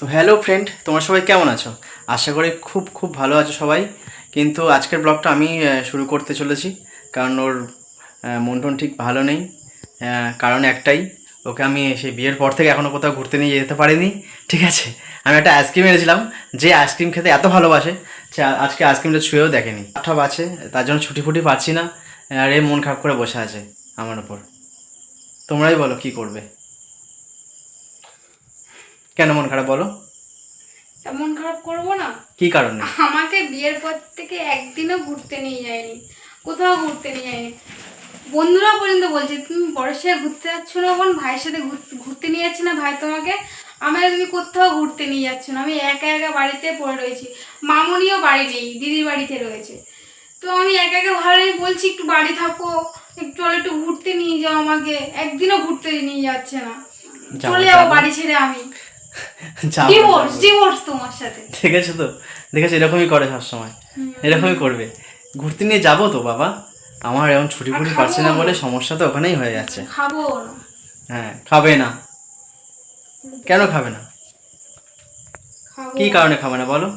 তো hello friend তোমরা সবাই কেমন আছো? আশা করি খুব খুব ভালো আছো সবাই। কিন্তু আজকের ব্লগটা আমি শুরু করতে চলেছি, কারণ ওর মন টন ঠিক ভালো নেই। কারণ একটাই, ওকে আমি সেই বিয়ের পর থেকে এখনও কোথাও ঘুরতে নিয়ে যেতে পারিনি, ঠিক আছে? আমি একটা আইসক্রিম এনেছিলাম, যে আইসক্রিম খেতে এত ভালোবাসে সে আজকে আইসক্রিমটা ছুঁয়েও দেখেনি। ঠাপ আছে তার জন্য ছুটি ফুটি পাচ্ছি না, আর এ মন খারাপ করে বসে আছে, আমার ওপর তোমরাই বলো কি করবে? কেন মন খারাপ বলো? মন খারাপ করব না। কি কারণে? আমাকে বিয়ের পর থেকে একদিনও ঘুরতে নিয়ে যায়নি। কোথাও ঘুরতে নিয়ে যায়নি। বন্ধুরা পর্যন্ত বলছে তুমি বড়ের সাথে ঘুরতে যাচ্ছ না বোন? ভাইয়ের সাথে ঘুরতে নিয়ে যাচ্ছে না ভাই তোমাকে? আমাকে তুমি কোথাও ঘুরতে নিয়ে যাচ্ছ না? আমি একা একা বাড়িতে পড়ে রয়েছি। মামুনিও বাড়ি নেই দিদির বাড়িতে রয়েছে। তো আমি একা একা ভালো বলছি একটু বাড়ি থাকো। একটু চলো একটু ঘুরতে নিয়ে যাও আমাকে। একদিনও ঘুরতে নিয়ে যাচ্ছে না। চলে যাব। বাড়ি ছেড়ে আমি। ডিভোর্স ডিভোর্স তোমার সাথে। দেখেছ তো? দেখেছ এরকমই করে সবসময়। এরকমই করবে। ঘুরতে নিয়ে যাব তো বাবা? আমার এখন ছুটি ফুটি পাচ্ছি না বলে সমস্যা তো ওখানেই হয়ে যাচ্ছে। খাব হ্যাঁ খাবে না। কেন খাবে না? কি কারণে খাবে না বলো।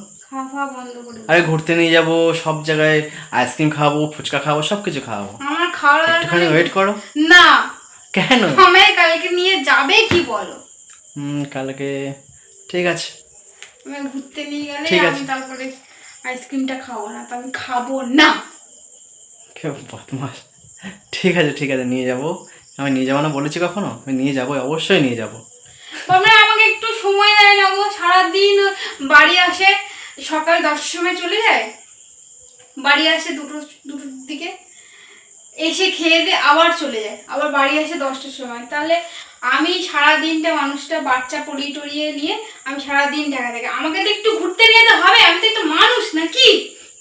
আরে ঘুরতে নিয়ে যাব সব জায়গায় আইসক্রিম খাওয়াবো ফুচকা খাওয়াবো সব কিছু খাওয়াবো আমার খাওয়ার একটুখানি ওয়েট করো। না। কেন? আমায় কালকে নিয়ে যাবে কি বলো? কালকে ঠিক আছে। আমি ঘুরতে নিয়ে গেলে আমি। তারপরে আইসক্রিমটা খাব না তো আমি খাব না। কেউ বদমাস ঠিক আছে ঠিক আছে নিয়ে যাব। আমি নিয়ে যাব না বলেছি কখনো? আমি নিয়ে যাব অবশ্যই নিয়ে যাব। তোমরা আমাকে একটু সময় দেয় না গো সারাদিন বাড়ি আসে সকাল দশটার সময় চলে যায়? বাড়ি আসে দুটো দুটোর দিকে। এসে খেয়ে দিয়ে আবার চলে যায় আবার বাড়ি আসে দশটার সময়। তাহলে আমি সারা দিনটা মানুষটা বাচ্চা পড়িয়ে টড়িয়ে নিয়ে আমি সারা দিন ঢাকা থেকে আমাকে তো একটু ঘুরতে নিয়ে তো হবে আমি তো একটু মানুষ নাকি?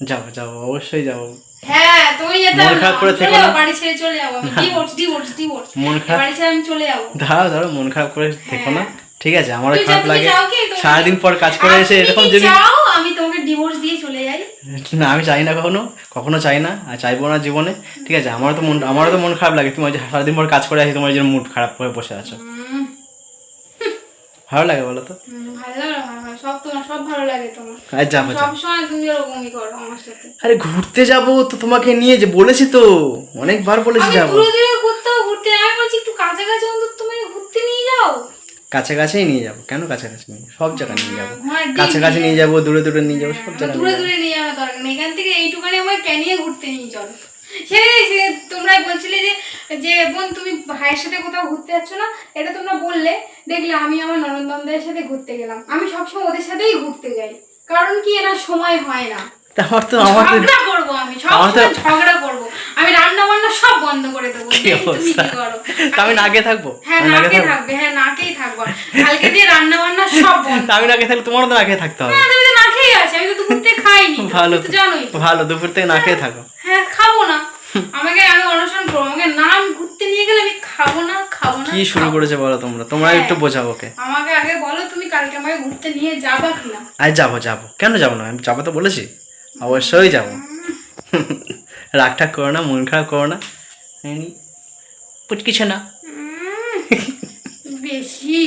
যাব যাব অবশ্যই যাব। হ্যাঁ তুমি যেতে মন খারাপ করে থেকো চলে যাব, না। বাড়ি ছেড়ে চলে যাব আমি ডিভোর্স ডিভোর্স ডিভোর্স মন খারাপ বাড়ি ছেড়ে আমি চলে যাব। দাঁড়াও দাঁড়াও মন খারাপ করে থেকো না। ঠিক আছে আমারও খারাপ লাগে। সারাদিন পর কাজ করে এসে এরকম যদি আমি তোমাকে ডিভোর্স দিয়ে চলে যাই। না আমি চাই না কখনো কখনো চাই না আর চাইব না জীবনে। ঠিক আছে আমারও তো মন আমারও তো মন খারাপ লাগে। তুমি যে সারাদিন পর কাজ করে আসি তোমার জন্য মুড খারাপ করে বসে আছো। ভালো লাগে বলো তো? আমার সাথে। আরে ঘুরতে যাব তো তোমাকে নিয়ে যে বলেছি তো অনেকবার বলেছি যাব দূরে দূরে কোথাও ঘুরতে আমি বলছি একটু কাছাকাছি অন্তত তুমি ঘুরতে নিয়ে যাও কাছাকাছি নিয়ে যাব। কেন কাছাকাছি নিয়ে সব জায়গায় নিয়ে যাব। কাছাকাছি নিয়ে যাব দূরে দূরে নিয়ে যাব সব জায়গায় দূরে দূরে নিয়ে যাওয়ার দরকার নেই। এখান থেকে এইটুখানি আমার ক্যানিয়ে ঘুরতে নিয়ে চলো। সে তোমরা বলছিলে যে যে বোন তুমি ভাইয়ের সাথে কোথাও ঘুরতে যাচ্ছ না? এটা তোমরা বললে। দেখলে আমি আমার ননন্দনদের সাথে ঘুরতে গেলাম। আমি সবসময় ওদের সাথেই ঘুরতে যাই। কারণ কি এনার সময় হয় না। তা আমার তো আমার তো ঝগড়া করব আমি। সবসময় ঝগড়া রান্না বান্না সব বন্ধ করে দেবো তুমি কি করো? আমি নাকে থাকব? হ্যাঁ নাকে নাকে থাকবে? হ্যাঁ নাকেই থাকব। কালকে দিয়ে রান্না বান্না সব বন্ধ। আমি নাকে থাকলে তোমারও তো নাকে থাকতে হবে। হ্যাঁ তুমি তো না খেয়ে আছে আমি তো দুপুর থেকে খাইনি ভালো জানোই। ভালো দুপুর থেকে না খেয়ে থাকো। হ্যাঁ খাব না। আমাকে আমি অনশন করব আমাকে নাম ঘুরতে নিয়ে গেলে আমি খাব না খাব না কি শুরু করেছে বলো তোমরা? তোমরা হ্যাঁ। একটু বোঝাবো ওকে। আমাকে আগে বলো তুমি কালকে আমাকে ঘুরতে নিয়ে যাবা কিনা? যাব যাব। কেন যাব না? আমি যাব তো বলেছি। অবশ্যই যাব। রাগ ঠাক করো না মন খারাপ করো না। কিছু না। বেশি।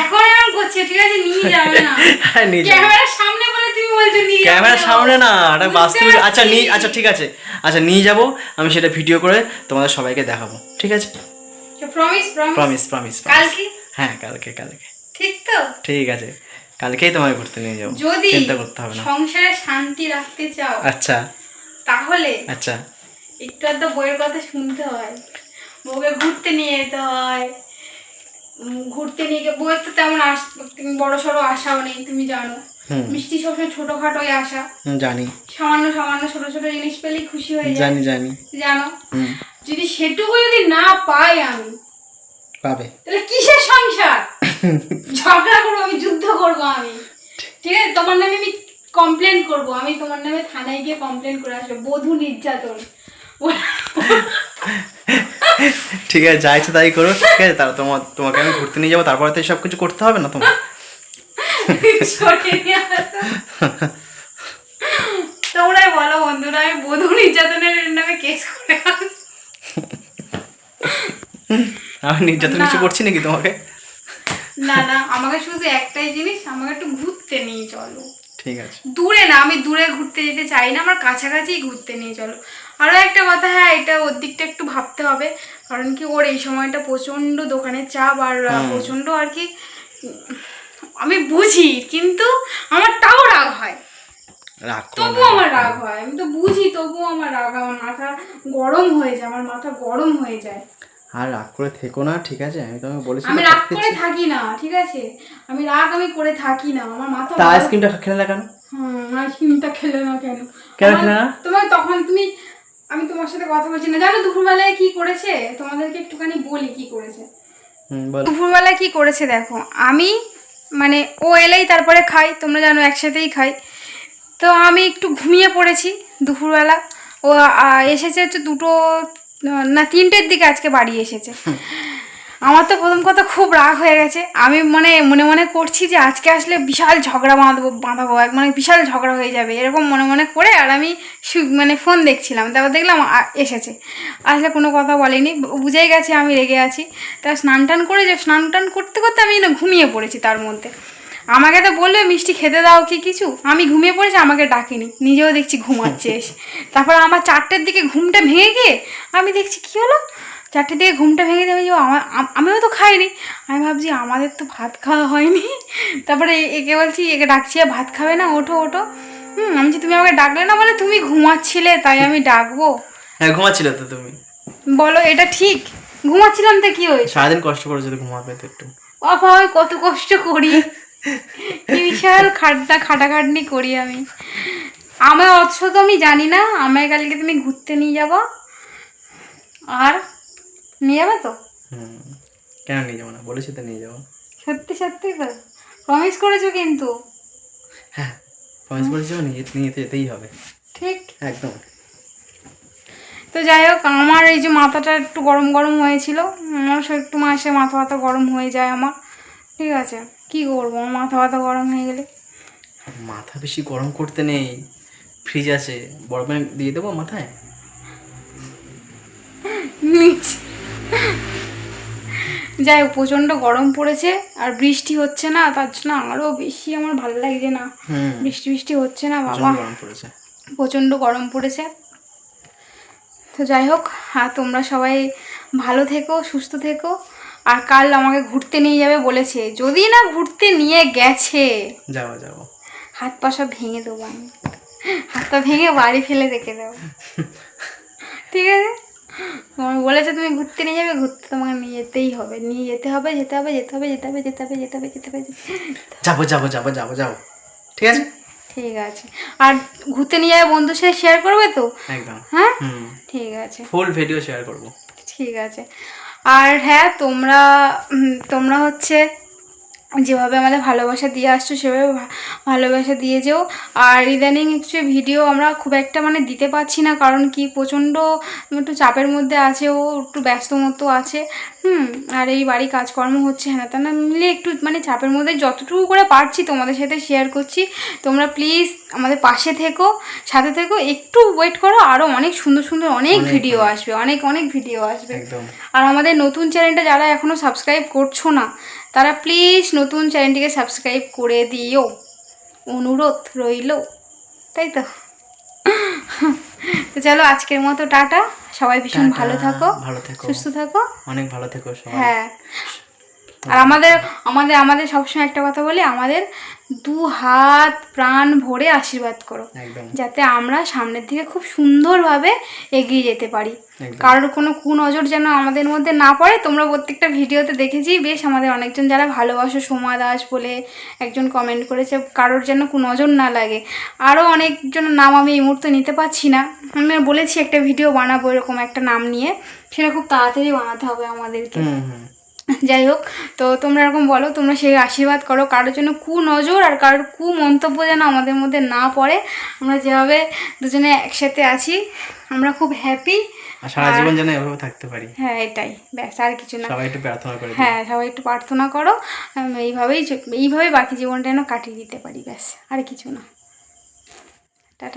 এখন এমন করছে ঠিক আছে নিয়ে যাবে না। হ্যাঁ। ক্যামেরার সামনে বলে তুমি বলছো নিয়ে ক্যামেরার না। সামনে না এটা বুঝতে আচ্ছা। নিয়ে আচ্ছা ঠিক আছে। আচ্ছা নিয়ে যাব আমি সেটা ভিডিও করে তোমাদের সবাইকে দেখাবো। ঠিক আছে? প্রমিস প্রমিস প্রমিস প্রমিস কালকে? হ্যাঁ কালকে কালকে। ঠিক তো? ঠিক আছে। কালকেই তোমায় ঘুরতে নিয়ে যাব। চিন্তা করতে হবে না। সংসারে শান্তি রাখতে চাও আচ্ছা। তাহলে আচ্ছা। একটু আর তো বইয়ের কথা শুনতে হয়। বউকে ঘুরতে নিয়ে যেতে হয়। ঘুরতে নিয়ে গিয়ে বইয়ের তো তেমন বড় সড়ো আশাও নেই তুমি জানো। মিষ্টি সবসময় ছোটখাটোই আশা। জানি। সামান্য সামান্য ছোট ছোট জিনিস পেলেই খুশি হয়ে যায়। জানি জানি। জানো? যদি সেটুকু যদি না পাই আমি পাবে। তাহলে কিসের সংসার? ঝগড়া করব আমি যুদ্ধ করব আমি। ঠিক আছে? তোমার নামে আমি কমপ্লেন করব। আমি তোমার নামে থানায় গিয়ে কমপ্লেন করে আসব। বধূ নির্যাতন। ঠিক আছে যা ইচ্ছে তাই করো ঠিক আছে? তার তোমার তোমাকে আমি ঘুরতে নিয়ে যাব তারপরে তো সব কিছু করতে হবে না তোমার। তোমরাই বলো বন্ধুরা আমি বধূ নির্যাতনের নামে কেস করে। আমি নির্যাতন কিছু করছি নাকি তোমাকে? না না আমাকে শুধু একটাই জিনিস আমাকে একটু ঘুরতে নিয়ে চলো। ঠিক আছে। দূরে না আমি দূরে ঘুরতে যেতে চাই না আমার কাছাকাছি ঘুরতে নিয়ে চলো। আরও একটা কথা হ্যাঁ এটা ওর দিকটা একটু ভাবতে হবে কারণ কি ওর এই সময়টা প্রচণ্ড দোকানের চাপ আর প্রচণ্ড আর কি আমি বুঝি কিন্তু আমার তাও রাগ হয়। তবু আমার রাগ হয় আমি তো বুঝি তবু আমার রাগ আমার মাথা গরম হয়ে যায় আমার মাথা গরম হয়ে যায়। আর রাগ করে থেকো না ঠিক আছে? আমি তোমাকে বলেছি আমি রাগ করে থাকি না ঠিক আছে? আমি রাগ আমি করে থাকি না আমার মাথা তা আইসক্রিমটা খেলে না কেন? হুম আইসক্রিমটা খেলে না কেন? কেন খেলে না? তোমার তখন তুমি আমি তোমার সাথে কথা বলছি না। জানো দুপুরবেলায় কি করেছে? তোমাদেরকে একটুখানি বলি কি করেছে। দুপুরবেলায় কি করেছে দেখো আমি মানে ও এলেই তারপরে খাই তোমরা জানো একসাথেই খাই। তো আমি একটু ঘুমিয়ে পড়েছি দুপুরবেলা। ও এসেছে হচ্ছে দুটো না তিনটের দিকে আজকে বাড়ি এসেছে। আমার তো প্রথম কথা খুব রাগ হয়ে গেছে। আমি মানে মনে মনে করছি যে আজকে আসলে বিশাল ঝগড়া বাঁধবো, বাঁধাবো, এক মানে বিশাল ঝগড়া হয়ে যাবে, এরকম মনে মনে করে আর আমি মানে ফোন দেখছিলাম, তারপর দেখলাম এসেছে। আসলে কোনো কথা বলেনি বুঝেই গেছে আমি রেগে আছি। তা স্নান টান করে যে, স্নান টান করতে করতে আমি না ঘুমিয়ে পড়েছি তার মধ্যে। আমাকে তো বলল মিষ্টি খেতে দাও কি কিছু? আমি ঘুমিয়ে পড়েছি আমাকে ডাকিনি। নিজেও দেখছি ঘুমাচ্ছে এসে। তারপর আমার চারটের দিকে ঘুমটা ভেঙে গিয়ে আমি দেখছি কী হলো? চারটের দিকে ঘুমটা ভেঙে যে আমার আমিও তো খাইনি। আমি ভাবছি আমাদের তো ভাত খাওয়া হয়নি। তারপরে একে বলছি একে ডাকছি "এ ভাত খাবে না ওঠো ওঠো। হুম আমি বলছি, তুমি আমাকে ডাকলে না? বলে তুমি ঘুমাচ্ছিলে তাই আমি ডাকবো। হ্যাঁ ঘুমাচ্ছিলে তো তুমি। বলো এটা ঠিক? ঘুমাচ্ছিলাম তো কি হয়েছে? সারাদিন কষ্ট করে যদি ঘুমাবে তো একটু। বাবা কত কষ্ট করি। কি বিশাল খাটনা খাটাখাটনি করি আমি। আমার অথচ তো আমি জানি না আমায় কালকে তুমি ঘুরতে নিয়ে যাব। আর নিয়ে যাবে তো? কেন নিয়ে যাব না? বলেছি তো নিয়ে যাব। সত্যি সত্যি তো। প্রমিস করেছ কিন্তু। হ্যাঁ প্রমিস করেছি নিয়ে নিয়ে যেতেই হবে। ঠিক। একদম। তো যাই হোক আমার এই যে মাথাটা একটু গরম গরম হয়েছিল আমার একটু মাসে মাথা ব্যথা গরম হয়ে যায় আমার। ঠিক আছে। কি করব? মাথা ব্যথা গরম হয়ে গেলে। মাথা বেশি গরম করতে নেই। ফ্রিজ আছে। বরফে দিয়ে দেবো মাথায়? যাই হোক প্রচণ্ড গরম পড়েছে আর বৃষ্টি হচ্ছে না তার জন্য আরও বেশি আমার ভালো লাগছে না। বৃষ্টি বৃষ্টি হচ্ছে না বাবা। প্রচণ্ড গরম পড়েছে। প্রচণ্ড গরম পড়েছে। তো যাই হোক আর তোমরা সবাই ভালো থেকো সুস্থ থেকো। আর কাল আমাকে ঘুরতে নিয়ে যাবে বলেছে। যদি না ঘুরতে নিয়ে গেছে। যাব যাব। হাত পা সব ভেঙে দেবো আমি। হাত পা ভেঙে বাড়ি ফেলে রেখে দেবো। ঠিক আছে? তোমাকে বলেছে তুমি ঘুরতে নিয়ে যাবে ঘুরতে তোমাকে নিয়ে যেতেই হবে। নিয়ে যেতে হবে যেতে হবে যেতে হবে যেতে হবে যেতে হবে যেতে হবে যেতে হবে যাব যাব যাব যাব যাব। ঠিক আছে? ঠিক আছে। আর ঘুরতে নিয়ে যাবে বন্ধুর সাথে শেয়ার করবে তো? একদম। হ্যাঁ? ঠিক আছে। ফুল ভিডিও শেয়ার করব। ঠিক আছে। আর হ্যাঁ তোমরা তোমরা হচ্ছে যেভাবে আমাদের ভালোবাসা দিয়ে আসছো সেভাবে ভালোবাসা দিয়ে যেও। আর ইদানিং হচ্ছে ভিডিও আমরা খুব একটা মানে দিতে পারছি না কারণ কি প্রচণ্ড একটু চাপের মধ্যে আছে ও একটু ব্যস্ত মতো আছে। হুম আর এই বাড়ি কাজকর্ম হচ্ছে হ্যাঁ তা না মিলে একটু মানে চাপের মধ্যে যতটুকু করে পারছি তোমাদের সাথে শেয়ার করছি। তোমরা প্লিজ আমাদের পাশে থেকো সাথে থেকো একটু ওয়েট করো আরও অনেক সুন্দর সুন্দর অনেক ভিডিও আসবে অনেক অনেক ভিডিও আসবে। আর আমাদের নতুন চ্যানেলটা যারা এখনও সাবস্ক্রাইব করছ না তারা প্লিজ নতুন চ্যানেলটিকে সাবস্ক্রাইব করে দিও। অনুরোধ রইল। তাই তো? তো চলো আজকের মতো টাটা। সবাই ভীষণ ভালো থাকো। ভালো থাকো। সুস্থ থাকো। অনেক ভালো থেকো হ্যাঁ। আর আমাদের আমাদের আমাদের সবসময় একটা কথা বলি আমাদের দু হাত প্রাণ ভরে আশীর্বাদ করো। যাতে আমরা সামনের দিকে খুব সুন্দরভাবে এগিয়ে যেতে পারি। কারোর কোনো কুনজর যেন আমাদের মধ্যে না পড়ে তোমরা প্রত্যেকটা ভিডিওতে দেখেছি বেশ আমাদের অনেকজন যারা ভালোবাসো সোমা দাস বলে একজন কমেন্ট করেছে কারোর যেন নজর না লাগে। আরও অনেকজনের নাম আমি এই মুহূর্তে নিতে পারছি না। আমি বলেছি একটা ভিডিও বানাবো এরকম একটা নাম নিয়ে সেটা খুব তাড়াতাড়ি বানাতে হবে আমাদেরকে। যাই হোক তো তোমরা এরকম বলো তোমরা সেই আশীর্বাদ করো কারোর জন্য কু নজর আর কারোর কু মন্তব্য যেন আমাদের মধ্যে না পড়ে। আমরা যেভাবে দুজনে একসাথে আছি আমরা খুব হ্যাপি সারা জীবন যেন এভাবে থাকতে পারি। হ্যাঁ এটাই ব্যাস আর কিছু না। সবাই একটু প্রার্থনা করে। হ্যাঁ সবাই একটু প্রার্থনা করো। এইভাবেই এইভাবেই বাকি জীবনটা যেন কাটিয়ে দিতে পারি ব্যাস আর কিছু না। টাটা।